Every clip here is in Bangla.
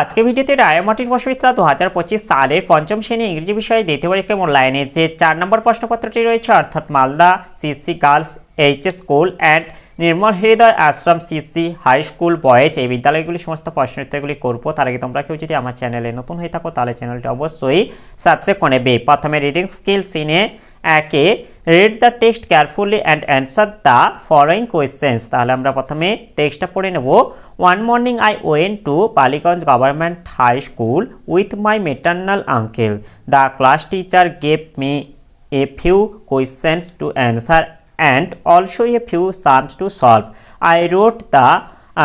আজকে ভিডিওতে রায়মাটির বসবিত্রা দু হাজার পঁচিশ সালের পঞ্চম শ্রেণি ইংরেজি বিষয়ে দ্বিতীয় পরীক্ষা মূল্যায়নে যে চার নম্বর প্রশ্নপত্রটি রয়েছে, অর্থাৎ Malda CC girls HS school and Nirmal Hriday Ashram CC high school boys এই বিদ্যালয়গুলি, সমস্ত প্রশ্ন উত্তরগুলি করব। তার আগে তোমরা কেউ যদি আমার চ্যানেলে নতুন হয়ে থাকো, তাহলে চ্যানেলটি অবশ্যই সাবস্ক্রাইব করে নেবে। প্রথমে রিডিং স্কিল সিনে একে read the text carefully and answer the following questions তাহলে আমরা প্রথমে টেক্সটটা পড়ে নেব one morning I went to Ballygunge government high school with my maternal uncle the class teacher gave me a few questions to answer and also a few sums to solve. I wrote the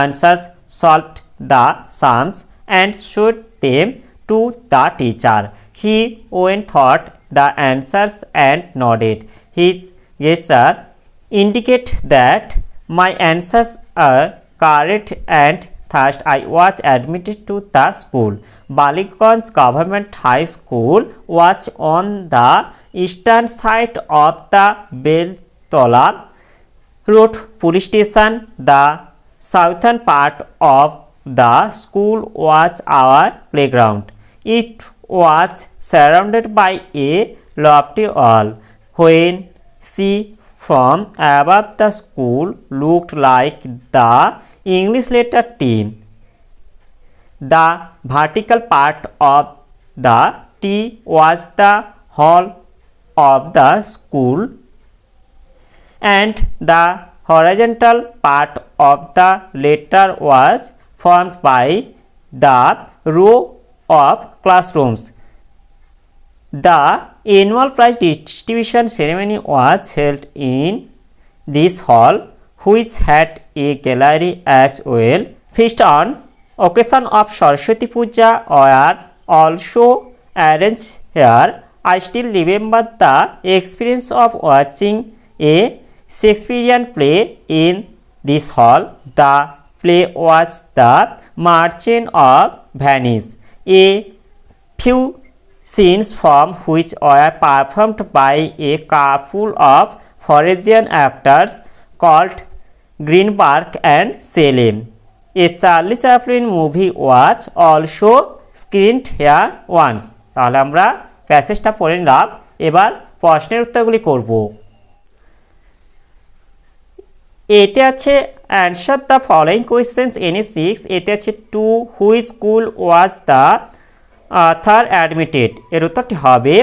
answers, solved the sums, and showed them to the teacher. He went thought the answers and nodded. His gesture indicate that my answers are correct and thus I was admitted to the school. Balikganj Government High School was on the eastern side of the Beltola Road police station. The southern part of the school was our playground. It was surrounded by a lofty wall. When see from above the school looked like the English letter T. The vertical part of the T was the hall of the school and the horizontal part of the letter was formed by the row of classrooms. The annual prize distribution ceremony was held in this hall, which had a gallery as well. Feast on occasion of Saraswati Puja were also arranged here. I still remember the experience of watching a Shakespearean play in this hall. The play was The Merchant of Venice. A few scenes from which were performed by a couple of Floridian actors called Greenberg and Selim. A Charlie Chaplin movie was also screened here once. তাহলে আমরা প্যাসেজটা পড়ে নিলাম এবার প্রশ্নের উত্তরগুলি করব এতে আছে answer the following questions any six এতে আছে to which school was the author admitted এর উত্তরটি হবে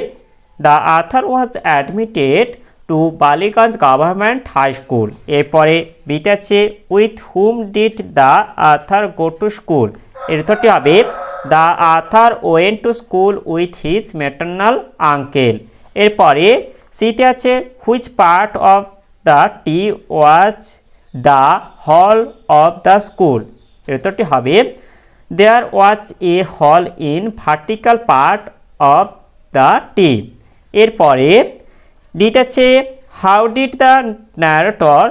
the author was admitted to Ballygunge government high school এরপরে বিতে আছে with whom did the author go to স্কুলের উত্তরটি হবে the author went to school with his maternal uncle এরপরে সিতে আছে which part of the T was the hall of the স্কুলের উত্তরটি হবে there was a hall in vertical part of the T এরপরে ডিট আছে how did the narrator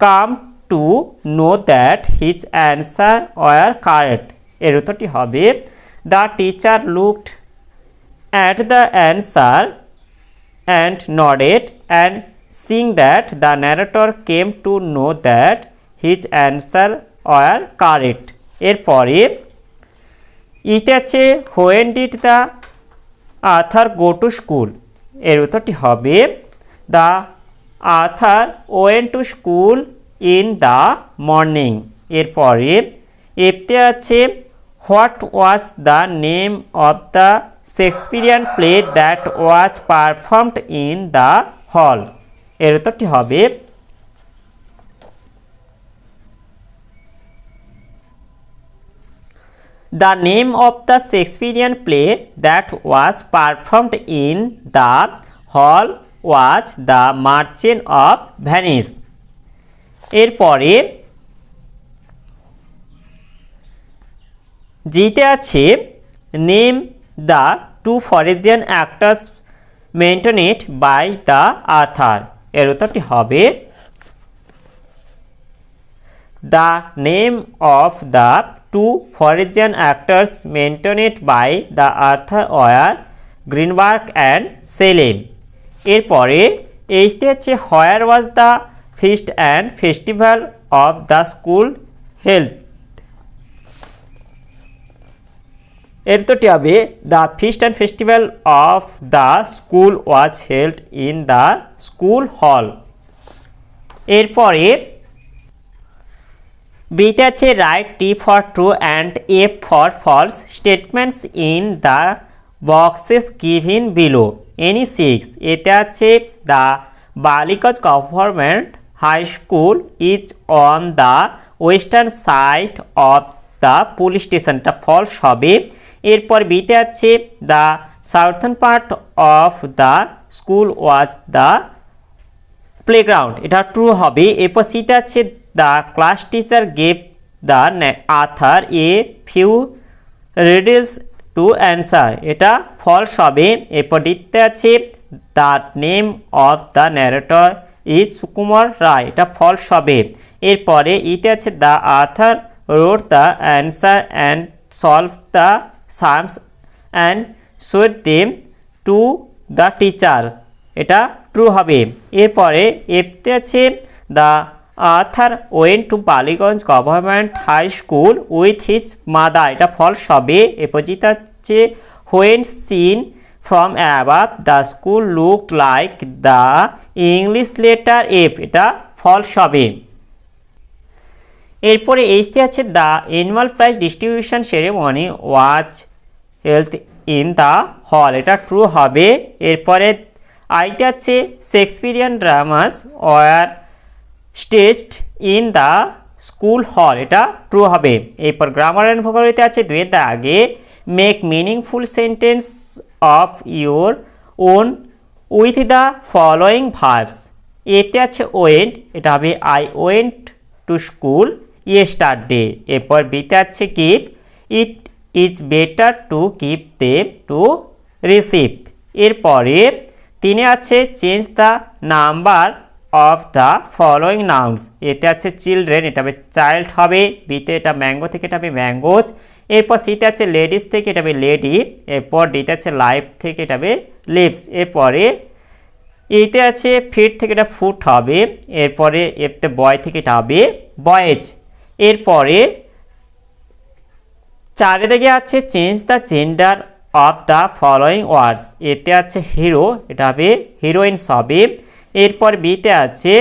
come to know that his answer were correct এর উত্তরটি হবে the teacher looked at the answer and nodded and seeing that the narrator came to know that his answer were correct এরপরে ইতে আছে when did the author go to স্কুলের উত্তরটি হবে the author went to school in the morning এরপরে, এতে আছে what was the name of the Shakespearean play that was performed in the hall এর উত্তরটি হবে the name of the Shakespearean play that was performed in the hall was the Merchant of Venice এরপরে, জিতে আছে name the two foreign actors mentioned by the author. এর উত্তরটি হবে the name of the two foreign actors mentioned by the author were Greenberg and Salem. এরপরে এইচতে হচ্ছে where was the feast and festival of the school held. এর তোটি হবে the feast and festival of the school was held in the school hall এরপরে বিতে আছে write T for true and F for false statements in the boxes given below any six এতে আছে the Ballygunge government high school is on the western side of the police স্টেশনটা ফলস হবে। এরপর বিতে আছে the southern part of the school was the playground এটা ট্রু হবে। এরপর সিতে আছে the class teacher gave the author a few riddles to answer এটা ফলস হবে। এরপর ডিতে আছে the name of the narrator is Sukumar Ray এটা ফলস হবে। এরপরে ইতে আছে the author wrote the answer and solve the sums and showed them to the teacher এটা ট্রু হবে। এরপরে এফতে আছে the author went to Ballygunge government high school with his mother এটা ফলস হবে। যেটা হচ্ছে when seen from above the school look like the English letter F এটা ফলস হবে। এরপরে এইচতে আছে the annual prize distribution ceremony was held in the hall এটা ট্রু হবে। এরপরে আইতে আছে Shakespearean dramas were staged in the school hall এটা ট্রু হবে। এরপর গ্রামার অ্যান্ড ভোকাবলিতে আছে দুয়ের আগে। Make meaningful sentence of your own with the following verbs এতে আছে ওয়েন্ট এটা হবে I went to school yesterday এরপর বিতে আছে keep it is better to keep them to receive এরপরে তিনে আছে change the number of the following nouns এতে আছে চিলড্রেন এটা হবে চাইল্ড হবে বিতে এটা ম্যাঙ্গো থেকে এটা হবে ম্যাঙ্গোজ এরপর সিতে আছে লেডিস থেকে এটা হবে লেডি এরপর ডিতে আছে লাইফ থেকে এটা হবে লিভস এরপরে এইতে আছে ফিট থেকে এটা ফুট হবে, এরপরে এতে বয় থেকে এটা হবে বয়েজ এরপরে চারিদিকে আছে change the gender of the following words এতে আছে হিরো এটা হবে হিরোইনস হবে। এরপর বিতে আছে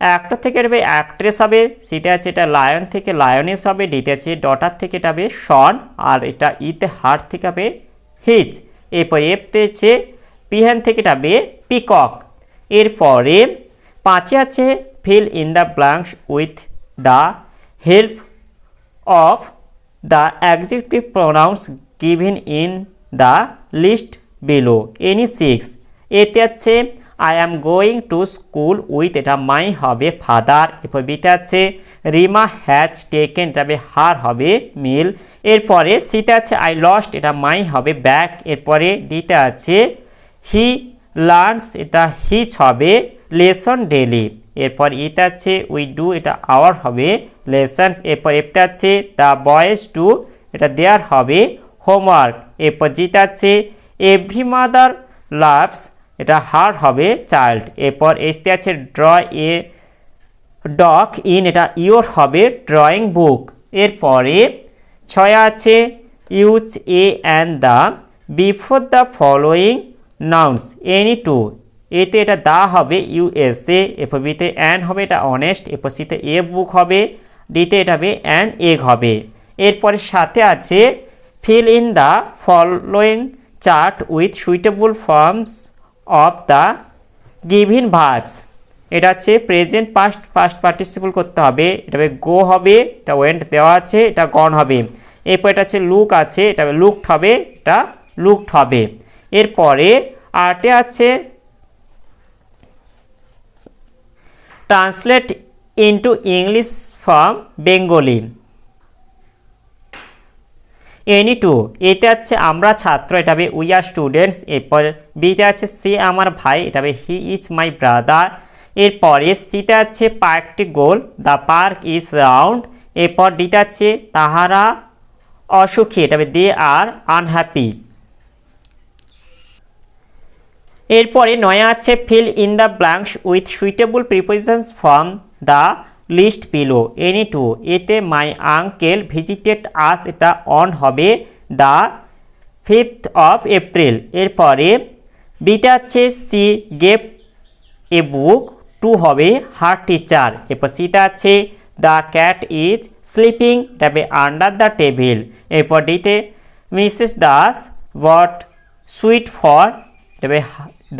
অ্যাক্টর থেকে এটা হবে অ্যাক্ট্রেস হবে। সিতে আছে এটা লায়ন থেকে লায়নেস হবে। ডিতে আছে ডটার থেকে এটা হবে শন আর এটা ইতে হার্ট থেকে হবে হিচ এরপর এফতে আছে পিহান থেকে এটা হবে পিকক এরপরে পাঁচে আছে fill in the blanks with the help of the adjective pronouns given in the list below. Any six. এতে আছে I am going to school with এটা মাই হবে ফাদার এরপর বিতে আছে রিমা হ্যাজ টেকেন এটা হবে হার হবে মিল এরপরে সিতে আছে আই লস্ট এটা মাই হবে ব্যাক এরপরে ডিতে আছে হি লার্নস এটা হিচ হবে লেসন ডেলি এরপর ইতে আছে উই ডু এটা আওয়ার হবে। লেসন্স এরপর এফতে আছে দ্য বয়েজ ডু এটা দেয়ার হবে। হোমওয়ার্ক এরপর জিতে আছে এভরি মাদার লাভস এটা হার হবে চাইল্ড এরপর এসতে আছে ড্র এ ডক ইন এটা ইওর হবে ড্রয়িং বুক এরপরে ছয় আছে use a and the before the following nouns any two এতে এটা দা হবে ইউএসএ এফ বিতে অ্যান্ড হবে এটা অনেস্ট এরপর সিতে এ বুক হবে ডিতে এটা হবে অ্যান্ড এগ হবে। এরপরে সাথে আছে fill in the following chart with suitable forms of the given verbs এটা হচ্ছে প্রেজেন্ট পাস্ট পাস্ট পার্টিসিপল করতে হবে। এটা গো হবে, এটা ওয়েন্ট দেওয়া আছে, এটা গন হবে। এরপর এটা হচ্ছে লুক আছে, এটা লুকড হবে, এটা লুকড হবে। এরপরে আর্টে আছে translate into English from Bengali any two এতে আছে আমরা ছাত্র, এটা হবে উই আর স্টুডেন্টস এরপর বিতে আছে, সে আমার ভাই, এটা হবে হি ইজ মাই ব্রাদার এরপরে সিতে আছে, পার্কটি গোল দ্য পার্ক ইজ রাউন্ড এরপর ডিতে আছে, তাহারা অসুখী, এটা হবে দে আর আনহ্যাপি এরপরে নয়া আছে fill in the blanks with suitable prepositions from the list below any two এতে মাই আঙ্কেল ভিজিটেড আস এটা অন হবে দ্য ফিফথ অফ এপ্রিল এরপরে বিটা আছে she gave a book to হবে হার টিচার এরপর সিতে আছে দ্য ক্যাট ইজ স্লিপিং ডাবে আন্ডার দ্য টেবিল এরপর ডিতে Mrs Das bought sweet for ডাবে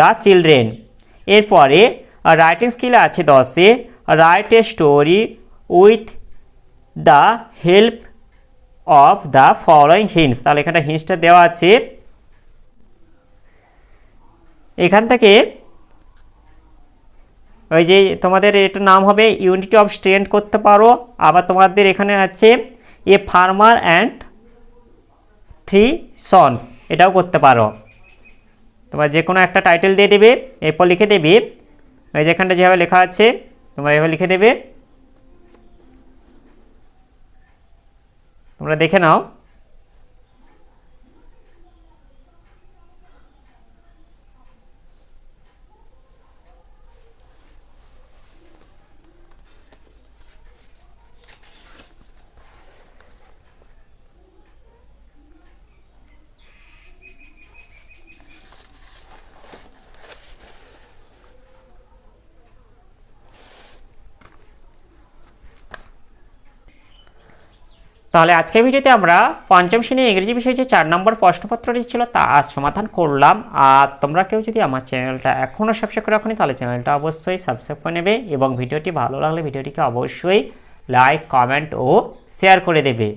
the children. এরপরে রাইটিং স্কিল আছে দশে write a story with the help of the following hints তাহলে এখানে হিন্টসটা দেওয়া আছে। এখান থেকে, ওই যে তোমাদের এটার নাম হবে ইউনিটি অফ স্ট্রেন্থ করতে পারো। আবার তোমাদের এখানে আছে a farmer and three sons এটাও করতে পারো। তোমার যে কোনো একটা টাইটেল দিয়ে দেবে, এরপর লিখে দেবে, এই যেখানটা যেভাবে লেখা আছে, তোমরা এভাবে লিখে দেবে। তোমরা দেখে নাও। তাহলে আজকের ভিডিওতে আমরা পঞ্চম শ্রেণির ইংরেজি বিষয়ে যে চার নম্বর প্রশ্নপত্রটি ছিল তা আজ সমাধান করলাম। আর তোমরা কেউ যদি আমার চ্যানেলটা এখনও সাবস্ক্রাইব করে রাখনি, তাহলে চ্যানেলটা অবশ্যই সাবস্ক্রাইব করে নেবে এবং ভিডিওটি ভালো লাগলে ভিডিওটিকে অবশ্যই লাইক কমেন্ট ও শেয়ার করে দেবে।